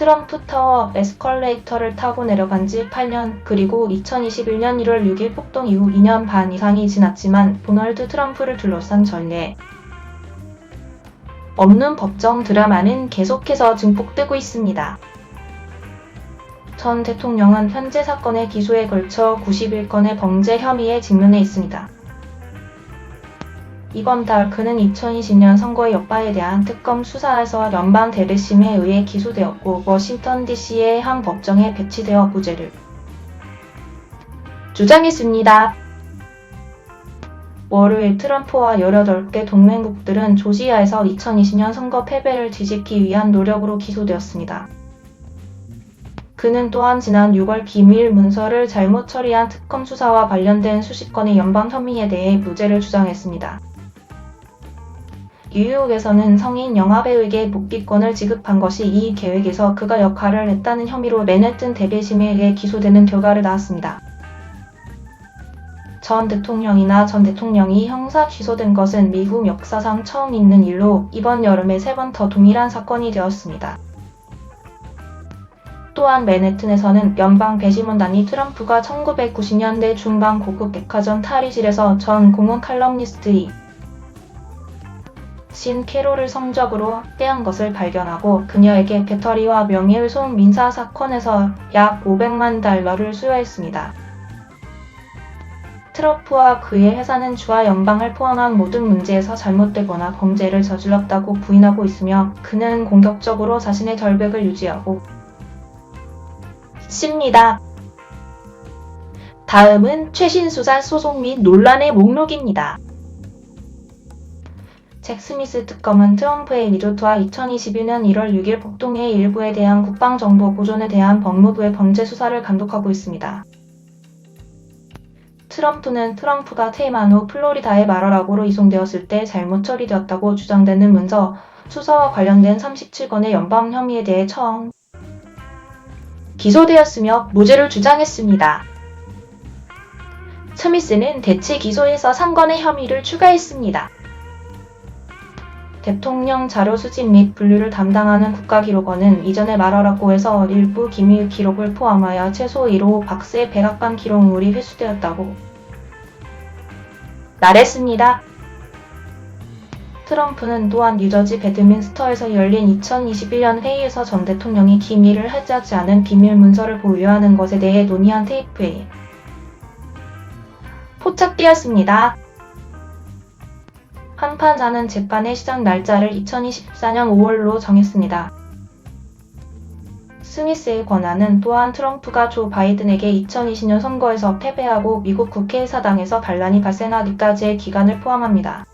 트럼프 타워 에스컬레이터를 타고 내려간 지 8년, 그리고 2021년 1월 6일 폭동 이후 2년 반 이상이 지났지만 도널드 트럼프를 둘러싼 전례 없는 법정 드라마는 계속해서 증폭되고 있습니다. 전 대통령은 현재 사건의 기소에 걸쳐 91건의 범죄 혐의에 직면해 있습니다. 이번 달 그는 2020년 선거의 여파에 대한 특검 수사에서 연방 대배심에 의해 기소되었고 워싱턴 DC의 한 법정에 배치되어 무죄를 주장했습니다. 월요일 트럼프와 18개 동맹국들은 조지아에서 2020년 선거 패배를 뒤집기 위한 노력으로 기소되었습니다. 그는 또한 지난 6월 비밀 문서를 잘못 처리한 특검 수사와 관련된 수십 건의 연방 혐의에 대해 무죄를 주장했습니다. 뉴욕에서는 성인 영화배우에게 묵비권을 지급한 것이 이 계획에서 그가 역할을 했다는 혐의로 맨해튼 대배심에 의해 기소되는 결과를 낳았습니다. 전 대통령이나 전 대통령이 형사 기소된 것은 미국 역사상 처음 있는 일로 이번 여름에 세 번 더 동일한 사건이 되었습니다. 또한 맨해튼에서는 연방 배심원단이 트럼프가 1990년대 중반 고급 백화점 탈의실에서 전 공원 칼럼니스트 이 신 캐롤을 성적으로 학대한 것을 발견하고 그녀에게 배터리와 명예훼손 민사 사건에서 약 500만 달러를 수여했습니다. 트럼프와 그의 회사는 주와 연방을 포함한 모든 문제에서 잘못되거나 범죄를 저질렀다고 부인하고 있으며 그는 공격적으로 자신의 절벽을 유지하고 있습니다. 다음은 최신 수사 소송 및 논란의 목록입니다. 잭 스미스 특검은 트럼프의 리조트와 2021년 1월 6일 폭동의 일부에 대한 국방정보 보존에 대한 법무부의 범죄 수사를 감독하고 있습니다. 트럼프는 트럼프가 퇴임한 후 플로리다의 마러라고로 이송되었을 때 잘못 처리되었다고 주장되는 문서, 수사와 관련된 37건의 연방 혐의에 대해 처음 기소되었으며 무죄를 주장했습니다. 스미스는 대체 기소에서 3건의 혐의를 추가했습니다. 대통령 자료 수집 및 분류를 담당하는 국가기록원은 이전에 말하라고에서 일부 기밀 기록을 포함하여 최소 1호 박스의 백악관 기록물이 회수되었다고 말했습니다. 트럼프는 또한 뉴저지 배드민스터에서 열린 2021년 회의에서 전 대통령이 기밀을 해지하지 않은 비밀 문서를 보유하는 것에 대해 논의한 테이프에 포착되었습니다. 한 판사는 재판의 시작 날짜를 2024년 5월로 정했습니다. 스미스의 권한은 또한 트럼프가 조 바이든에게 2020년 선거에서 패배하고 미국 국회 사당에서 반란이 발생하기까지의 기간을 포함합니다.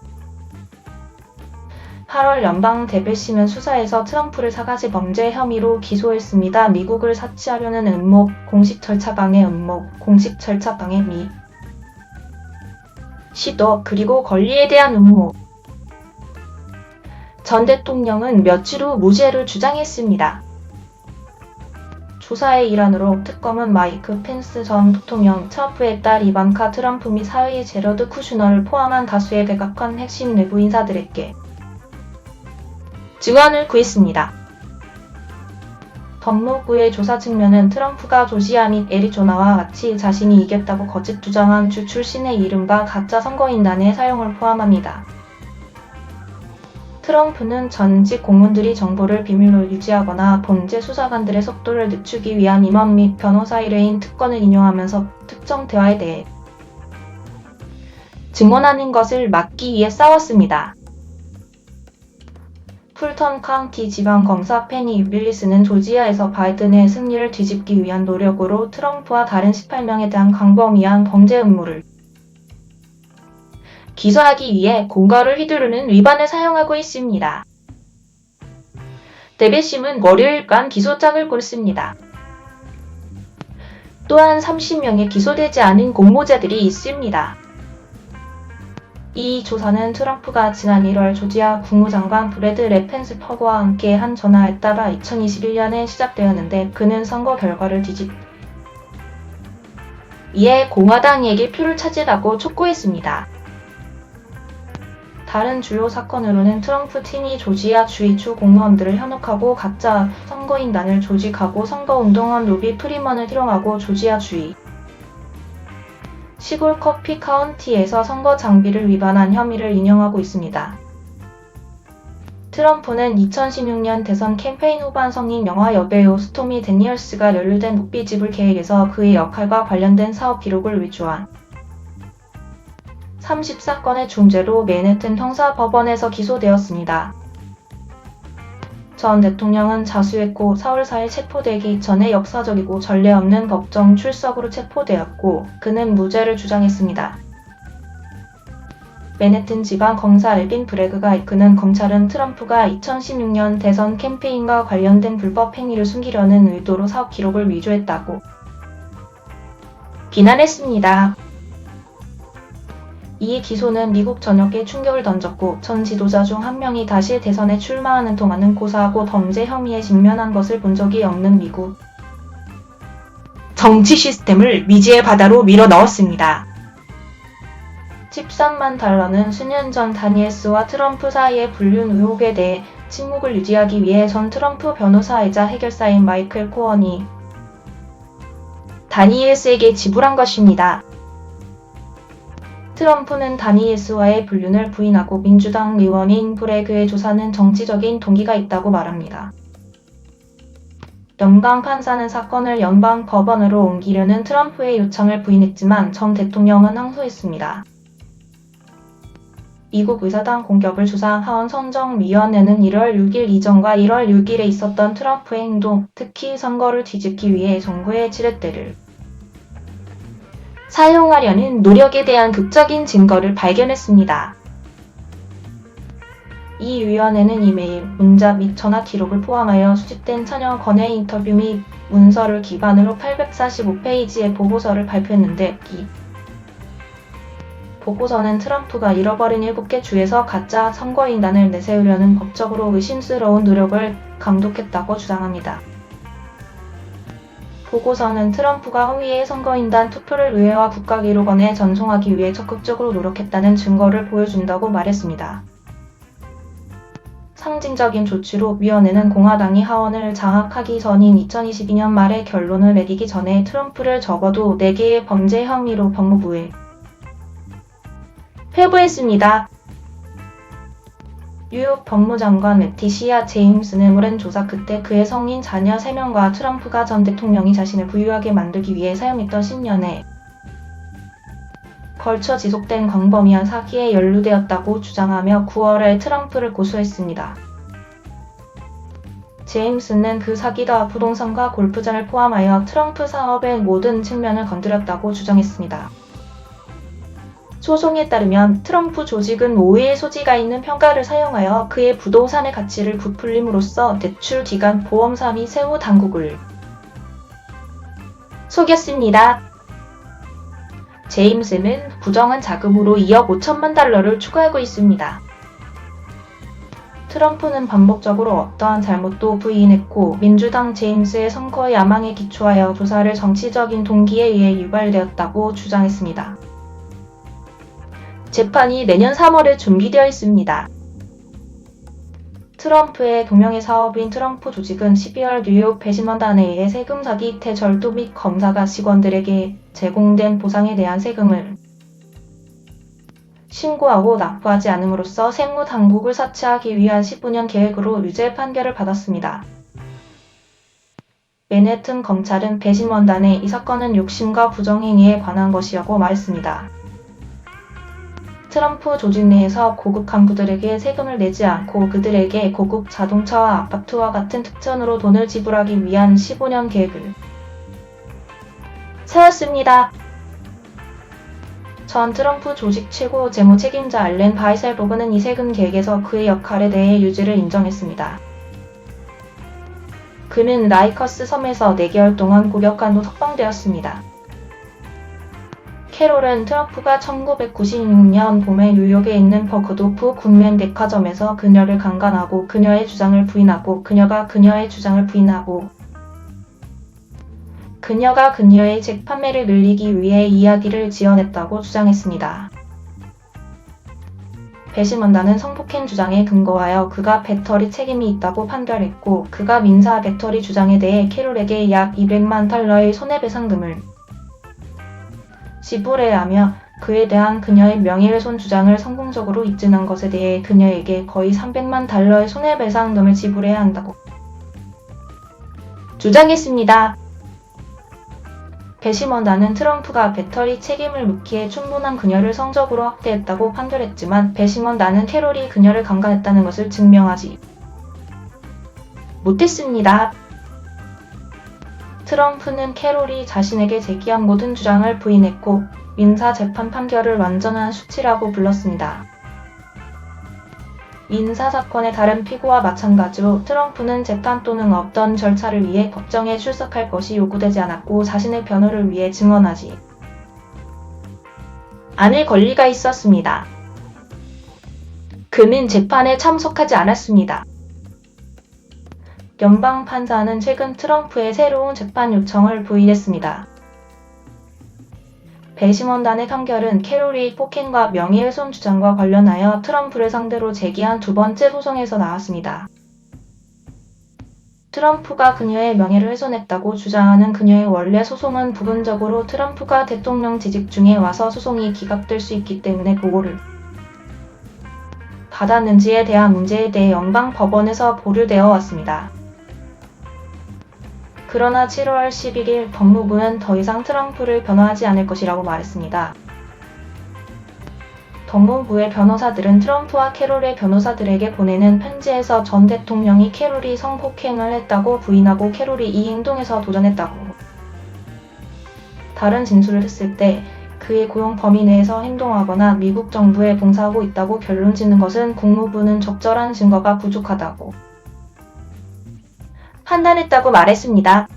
8월 연방 대배심은 수사에서 트럼프를 사가지 범죄 혐의로 기소했습니다. 미국을 사치하려는 음모, 공식 절차 방해 음모, 공식 절차 방해 및 시도 그리고 권리에 대한 음모. 전 대통령은 며칠 후 무죄를 주장했습니다. 조사의 일환으로 특검은 마이크 펜스 전 부통령, 트럼프의 딸 이반카 트럼프 및 사위 제러드 쿠슈너를 포함한 다수의 백악관 핵심 내부 인사들에게 증언을 구했습니다. 법무부의 조사 측면은 트럼프가 조지아 및 애리조나와 같이 자신이 이겼다고 거짓 주장한 주 출신의 이름과 가짜 선거인단의 사용을 포함합니다. 트럼프는 전직 공무원들이 정보를 비밀로 유지하거나 범죄 수사관들의 속도를 늦추기 위한 임원 및 변호사 의뢰인 특권을 인용하면서 특정 대화에 대해 증언하는 것을 막기 위해 싸웠습니다. 풀턴 카운티 지방 검사 페니 윌리스는 조지아에서 바이든의 승리를 뒤집기 위한 노력으로 트럼프와 다른 18명에 대한 광범위한 범죄 음모를 기소하기 위해 공갈을 휘두르는 위반을 사용하고 있습니다. 대배심은 월요일간 기소장을 고르습니다. 또한 30명의 기소되지 않은 공모자들이 있습니다. 이 조사는 트럼프가 지난 1월 조지아 국무장관 브래드 레펜스 퍼거와 함께 한 전화에 따라 2021년에 시작되었는데 그는 선거 결과를 뒤집 이에 공화당에게 표를 찾으라고 촉구했습니다. 다른 주요 사건으로는 트럼프 팀이 조지아 주이주 공무원들을 현혹하고 가짜 선거인단을 조직하고 선거운동원 로비 프리먼을 희롱하고 조지아 주의 시골 커피 카운티에서 선거 장비를 위반한 혐의를 인용하고 있습니다. 트럼프는 2016년 대선 캠페인 후반 성인 영화 여배우 스토미 데니얼스가 연루된 묵비집을 계획해서 그의 역할과 관련된 사업 기록을 위조한 34건의 중죄로 맨해튼 형사법원에서 기소되었습니다. 전 대통령은 자수했고 4월 4일 체포되기 전에 역사적이고 전례 없는 법정 출석으로 체포되었고 그는 무죄를 주장했습니다. 맨해튼 지방 검사 알빈 브레그가 이끄는 검찰은 트럼프가 2016년 대선 캠페인과 관련된 불법 행위를 숨기려는 의도로 사업 기록을 위조했다고 비난했습니다. 이 기소는 미국 전역에 충격을 던졌고 전 지도자 중 한 명이 다시 대선에 출마하는 동안은 고사하고 범죄 혐의에 직면한 것을 본 적이 없는 미국 정치 시스템을 미지의 바다로 밀어 넣었습니다. 13만 달러는 수년 전 다니엘스와 트럼프 사이의 불륜 의혹에 대해 침묵을 유지하기 위해 전 트럼프 변호사이자 해결사인 마이클 코언이 다니엘스에게 지불한 것입니다. 트럼프는 다니엘스와의 불륜을 부인하고 민주당 의원인 브레그의 조사는 정치적인 동기가 있다고 말합니다. 연방 판사는 사건을 연방 법원으로 옮기려는 트럼프의 요청을 부인했지만 전 대통령은 항소했습니다. 미국 의사당 공격을 조사한 하원 선정위원회는 1월 6일 이전과 1월 6일에 있었던 트럼프의 행동, 특히 선거를 뒤집기 위해 정부의 지렛대를 사용하려는 노력에 대한 극적인 증거를 발견했습니다. 이 위원회는 이메일, 문자 및 전화 기록을 포함하여 수집된 천여 건의 인터뷰 및 문서를 기반으로 845페이지의 보고서를 발표했는데 이 보고서는 트럼프가 잃어버린 7개 주에서 가짜 선거인단을 내세우려는 법적으로 의심스러운 노력을 감독했다고 주장합니다. 보고서는 트럼프가 허위의 선거인단 투표를 의회와 국가기록원에 전송하기 위해 적극적으로 노력했다는 증거를 보여준다고 말했습니다. 상징적인 조치로 위원회는 공화당이 하원을 장악하기 전인 2022년 말에 결론을 내리기 전에 트럼프를 적어도 4개의 범죄 혐의로 법무부에 회부했습니다. 뉴욕 법무장관 레티시아 제임스는 오랜 조사 끝에 그의 성인 자녀 3명과 트럼프가 전 대통령이 자신을 부유하게 만들기 위해 사용했던 10년에 걸쳐 지속된 광범위한 사기에 연루되었다고 주장하며 9월에 트럼프를 고소했습니다. 제임스는 그 사기다 부동산과 골프장을 포함하여 트럼프 사업의 모든 측면을 건드렸다고 주장했습니다. 소송에 따르면 트럼프 조직은 오해의 소지가 있는 평가를 사용하여 그의 부동산의 가치를 부풀림으로써 대출 기간 보험사 및 세무 당국을 속였습니다. 제임스는 부정한 자금으로 2억 5천만 달러를 추구하고 있습니다. 트럼프는 반복적으로 어떠한 잘못도 부인했고 민주당 제임스의 선거 야망에 기초하여 조사를 정치적인 동기에 의해 유발되었다고 주장했습니다. 재판이 내년 3월에 준비되어 있습니다. 트럼프의 동명의 사업인 트럼프 조직은 12월 뉴욕 배심원단에 의해 세금 사기, 대절도 및 검사가 직원들에게 제공된 보상에 대한 세금을 신고하고 납부하지 않음으로써 세무 당국을 사치하기 위한 15년 계획으로 유죄 판결을 받았습니다. 맨해튼 검찰은 배심원단에 이 사건은 욕심과 부정행위에 관한 것이라고 말했습니다. 트럼프 조직 내에서 고급 간부들에게 세금을 내지 않고 그들에게 고급 자동차와 아파트와 같은 특전으로 돈을 지불하기 위한 15년 계획을 세웠습니다. 전 트럼프 조직 최고 재무 책임자 알렌 바이셀버그는 이 세금 계획에서 그의 역할에 대해 유지를 인정했습니다. 그는 라이커스 섬에서 4개월 동안 고격간도 석방되었습니다. 캐롤은 트럼프가 1996년 봄에 뉴욕에 있는 버그도프 국면 백화점에서 그녀를 강간하고 그녀의 주장을 부인하고 그녀가 그녀의 주장을 부인하고 그녀가 그녀의 책 판매를 늘리기 위해 이야기를 지어냈다고 주장했습니다. 배심원단은 성폭행 주장에 근거하여 그가 배터리 책임이 있다고 판결했고 그가 민사 배터리 주장에 대해 캐롤에게 약 200만 달러의 손해배상금을 지불해야 하며 그에 대한 그녀의 명예훼손 주장을 성공적으로 입증한 것에 대해 그녀에게 거의 300만 달러의 손해배상금을 지불해야 한다고 주장했습니다. 배심원단은 트럼프가 배터리 책임을 묻기에 충분한 그녀를 성적으로 학대했다고 판결했지만 배심원단은 캐롤이 그녀를 강간했다는 것을 증명하지 못했습니다. 트럼프는 캐롤이 자신에게 제기한 모든 주장을 부인했고 민사 재판 판결을 완전한 수치라고 불렀습니다. 민사 사건의 다른 피고와 마찬가지로 트럼프는 재판 또는 어떤 절차를 위해 법정에 출석할 것이 요구되지 않았고 자신의 변호를 위해 증언하지 않을 권리가 있었습니다. 그는 재판에 참석하지 않았습니다. 연방 판사는 최근 트럼프의 새로운 재판 요청을 부인했습니다. 배심원단의 판결은 캐롤이 폭행과 명예훼손 주장과 관련하여 트럼프를 상대로 제기한 두 번째 소송에서 나왔습니다. 트럼프가 그녀의 명예를 훼손했다고 주장하는 그녀의 원래 소송은 부분적으로 트럼프가 대통령 재직 중에 와서 소송이 기각될 수 있기 때문에 보고를 받았는지에 대한 문제에 대해 연방 법원에서 보류되어 왔습니다. 그러나 7월 11일 법무부는 더 이상 트럼프를 변호하지 않을 것이라고 말했습니다. 법무부의 변호사들은 트럼프와 캐롤의 변호사들에게 보내는 편지에서 전 대통령이 캐롤이 성폭행을 했다고 부인하고 캐롤이 이 행동에서 도전했다고 다른 진술을 했을 때 그의 고용 범위 내에서 행동하거나 미국 정부에 봉사하고 있다고 결론 짓는 것은 국무부는 적절한 증거가 부족하다고 판단했다고 말했습니다.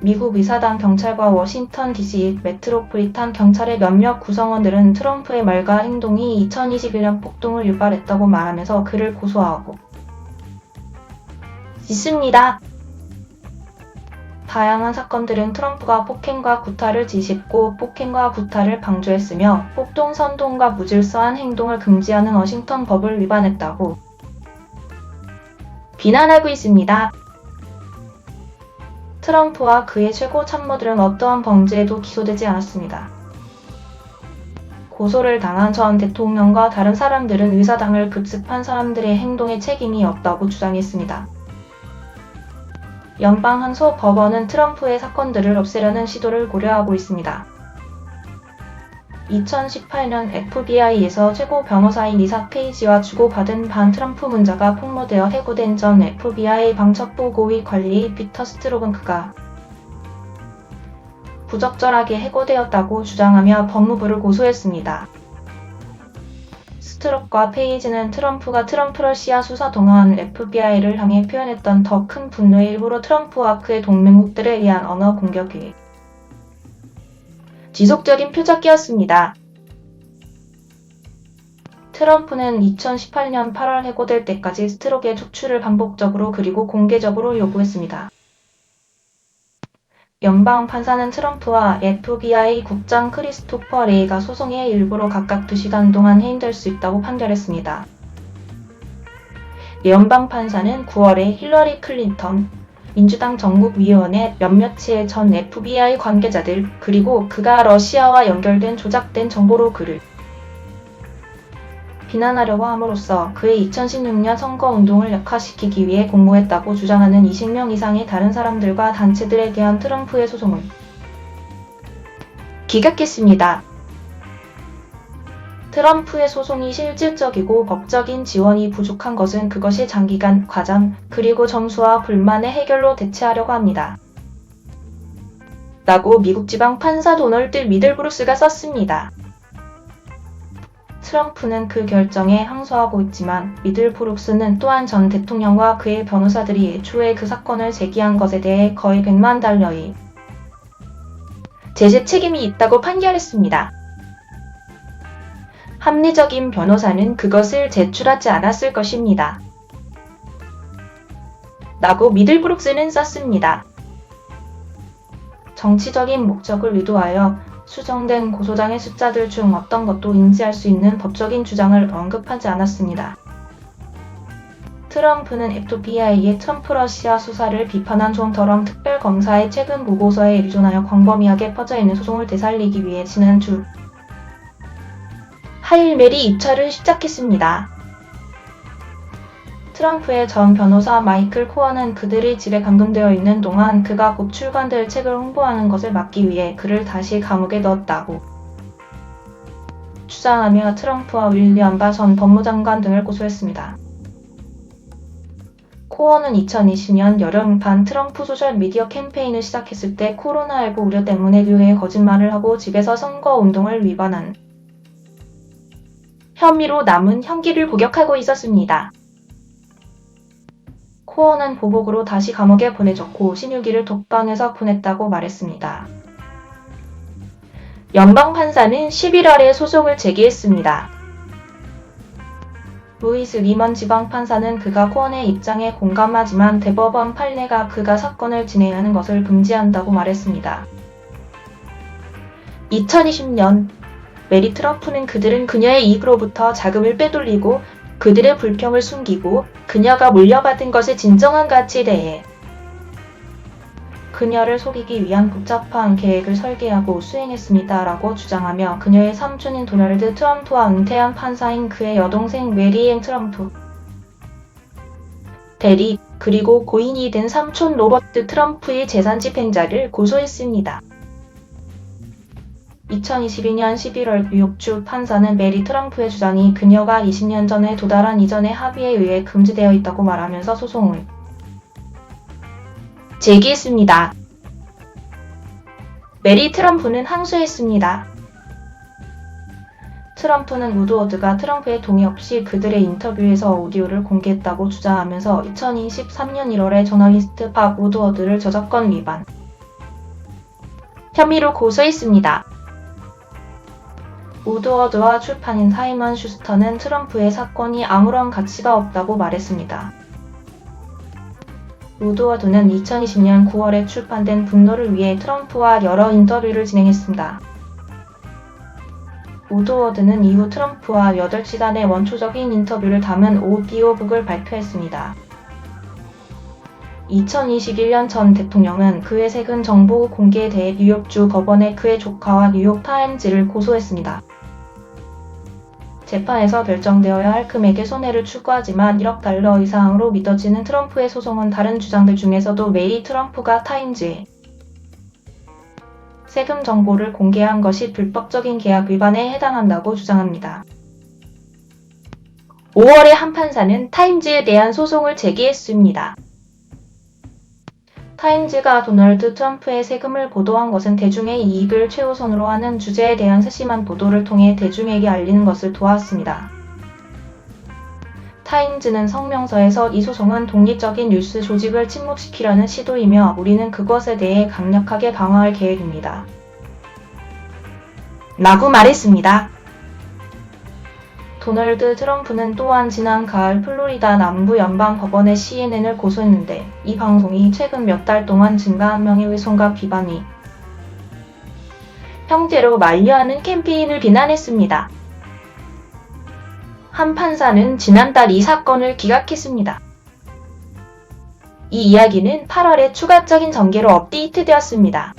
미국 의사당 경찰과 워싱턴 DC 메트로폴리탄 경찰의 몇몇 구성원들은 트럼프의 말과 행동이 2021년 폭동을 유발했다고 말하면서 그를 고소하고 있습니다. 다양한 사건들은 트럼프가 폭행과 구타를 지시했고 폭행과 구타를 방조했으며 폭동 선동과 무질서한 행동을 금지하는 워싱턴 법을 위반했다고 비난하고 있습니다. 트럼프와 그의 최고 참모들은 어떠한 범죄에도 기소되지 않았습니다. 고소를 당한 전 대통령과 다른 사람들은 의사당을 급습한 사람들의 행동에 책임이 없다고 주장했습니다. 연방 항소 법원은 트럼프의 사건들을 없애려는 시도를 고려하고 있습니다. 2018년 FBI에서 최고 변호사인 리사 페이지와 주고받은 반 트럼프 문자가 폭로되어 해고된 전 FBI 방첩부 고위 관리 피터 스트록은 그가 부적절하게 해고되었다고 주장하며 법무부를 고소했습니다. 스트록과 페이지는 트럼프가 트럼프 러시아 수사 동안 FBI를 향해 표현했던 더 큰 분노의 일부로 트럼프와 그의 동맹국들에 의한 언어 공격이 지속적인 표적이었습니다. 트럼프는 2018년 8월 해고될 때까지 스트록의 촉출을 반복적으로 그리고 공개적으로 요구했습니다. 연방 판사는 트럼프와 FBI 국장 크리스토퍼 레이가 소송의 일부로 각각 2시간 동안 해임될 수 있다고 판결했습니다. 연방 판사는 9월에 힐러리 클린턴, 민주당 전국위원회 몇몇의 전 FBI 관계자들 그리고 그가 러시아와 연결된 조작된 정보로 그를 비난하려고 함으로써 그의 2016년 선거운동을 약화시키기 위해 공모했다고 주장하는 20명 이상의 다른 사람들과 단체들에 대한 트럼프의 소송을 기각했습니다. 트럼프의 소송이 실질적이고 법적인 지원이 부족한 것은 그것이 장기간 과장 그리고 점수와 불만의 해결로 대체하려고 합니다. 라고 미국 지방 판사 도널드 미들브루스가 썼습니다. 트럼프는 그 결정에 항소하고 있지만 미들브룩스는 또한 전 대통령과 그의 변호사들이 애초에 그 사건을 제기한 것에 대해 거의 100만 달러의 제재 책임이 있다고 판결했습니다. 합리적인 변호사는 그것을 제출하지 않았을 것입니다. 라고 미들브룩스는 썼습니다. 정치적인 목적을 의도하여 수정된 고소장의 숫자들 중 어떤 것도 인지할 수 있는 법적인 주장을 언급하지 않았습니다. 트럼프는 FBI의 트럼프 러시아 수사를 비판한 존 더럼 특별검사의 최근 보고서에 의존하여 광범위하게 퍼져있는 소송을 되살리기 위해 지난주 하일메리 입찰을 시작했습니다. 트럼프의 전 변호사 마이클 코어는 그들이 집에 감금되어 있는 동안 그가 곧 출간될 책을 홍보하는 것을 막기 위해 그를 다시 감옥에 넣었다고 주장하며 트럼프와 윌리엄 바전 법무장관 등을 고소했습니다. 코어는 2020년 여름 반 트럼프 소셜 미디어 캠페인을 시작했을 때 코로나19 우려 때문에 류의 거짓말을 하고 집에서 선거 운동을 위반한 혐의로 남은 형기를 복역하고 있었습니다. 코어는 보복으로 다시 감옥에 보내졌고 신유기를 독방에서 보냈다고 말했습니다. 연방 판사는 11월에 소송을 제기했습니다. 루이스 리먼 지방 판사는 그가 코언의 입장에 공감하지만 대법원 판례가 그가 사건을 진행하는 것을 금지한다고 말했습니다. 2020년 메리 트럼프는 그들은 그녀의 이익으로부터 자금을 빼돌리고 그들의 불평을 숨기고 그녀가 물려받은 것의 진정한 가치에 대해 그녀를 속이기 위한 복잡한 계획을 설계하고 수행했습니다. 라고 주장하며 그녀의 삼촌인 도널드 트럼프와 은퇴한 판사인 그의 여동생 메리앤 트럼프, 대리, 그리고 고인이 된 삼촌 로버트 트럼프의 재산 집행자를 고소했습니다. 2022년 11월 뉴욕주 판사는 메리 트럼프의 주장이 그녀가 20년 전에 도달한 이전의 합의에 의해 금지되어 있다고 말하면서 소송을 제기했습니다. 메리 트럼프는 항소했습니다. 트럼프는 우드워드가 트럼프의 동의 없이 그들의 인터뷰에서 오디오를 공개했다고 주장하면서 2023년 1월에 저널리스트 밥 우드워드를 저작권 위반 혐의로 고소했습니다. 우드워드와 출판인 사이먼 슈스터는 트럼프의 사건이 아무런 가치가 없다고 말했습니다. 우드워드는 2020년 9월에 출판된 분노를 위해 트럼프와 여러 인터뷰를 진행했습니다. 우드워드는 이후 트럼프와 8시간의 원초적인 인터뷰를 담은 오디오북을 발표했습니다. 2021년 전 대통령은 그의 세금 정보 공개에 대해 뉴욕주 법원에 그의 조카와 뉴욕타임즈를 고소했습니다. 재판에서 결정되어야 할 금액의 손해를 추구하지만 1억 달러 이상으로 믿어지는 트럼프의 소송은 다른 주장들 중에서도 메리 트럼프가 타임즈에 세금 정보를 공개한 것이 불법적인 계약 위반에 해당한다고 주장합니다. 5월에 한 판사는 타임즈에 대한 소송을 제기했습니다. 타임즈가 도널드 트럼프의 세금을 보도한 것은 대중의 이익을 최우선으로 하는 주제에 대한 세심한 보도를 통해 대중에게 알리는 것을 도왔습니다. 타임즈는 성명서에서 이 소송은 독립적인 뉴스 조직을 침묵시키려는 시도이며 우리는 그것에 대해 강력하게 방어할 계획입니다. 라고 말했습니다. 도널드 트럼프는 또한 지난 가을 플로리다 남부 연방 법원의 CNN을 고소했는데 이 방송이 최근 몇 달 동안 증가한 명예훼손과 비방이 형제로 만류하는 캠페인을 비난했습니다. 한 판사는 지난달 이 사건을 기각했습니다. 이 이야기는 8월에 추가적인 전개로 업데이트되었습니다.